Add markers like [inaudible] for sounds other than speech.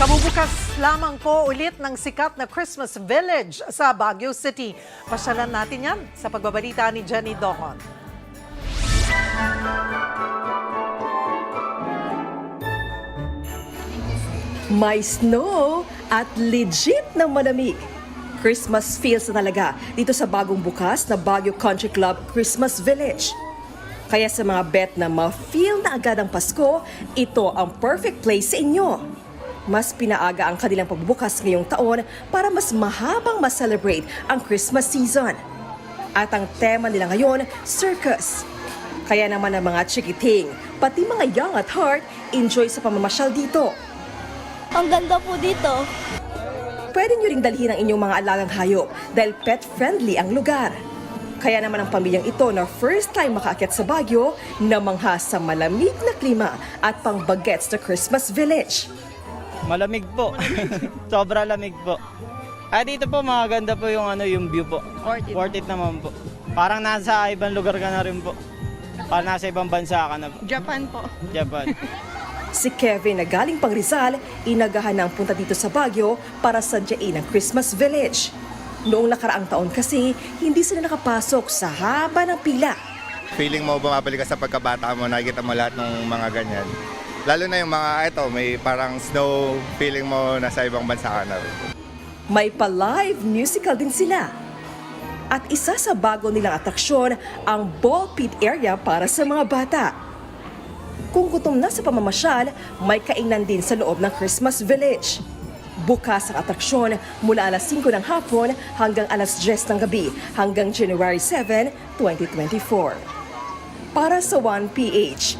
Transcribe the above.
Kabubukas lamang po ulit ng sikat na Christmas Village sa Baguio City. Pasyalan natin yan sa pagbabalita ni Jenny Dongon. May snow at legit na malamig. Christmas feels na talaga dito sa bagong bukas na Baguio Country Club Christmas Village. Kaya sa mga bet na ma-feel na agad ang Pasko, ito ang perfect place sa inyo. Mas pinaaga ang kanilang pagbubukas ngayong taon para mas mahabang ma-celebrate ang Christmas season. At ang tema nila ngayon, circus. Kaya naman ang mga chikiting, pati mga young at heart, enjoy sa pamamasyal dito. Ang ganda po dito. Pwede nyo ring dalhin ang inyong mga alagang hayop dahil pet-friendly ang lugar. Kaya naman ang pamilyang ito na first time makaakyat sa Baguio, namangha sa malamig na klima at pang bagets na Christmas Village. Malamig po. [laughs] Sobra lamig po. Ah, dito po maganda po yung ano yung view po. Worth it. naman po. Parang nasa ibang lugar ka na rin po. Parang nasa ibang bansa ka na po. Japan po. Japan. [laughs] Si Kevin na galing pang Rizal, inagahan ng punta dito sa Baguio para sadyain ang Christmas Village. Noong nakaraang taon kasi, hindi sila nakapasok sa haba ng pila. feeling mo bumabalik ka sa pagkabata mo, nakikita mo lahat ng mga ganyan. Lalo na yung mga ito, may parang snow feeling mo nasa ibang bansa ka na. May pa-live musical din sila. At isa sa bago nilang atraksyon, ang ball pit area para sa mga bata. Kung gutom na sa pamamasyal, may kainan din sa loob ng Christmas Village. Bukas ang atraksyon mula alas 5 ng hapon hanggang alas 10 ng gabi hanggang January 7, 2024. Para sa 1PH,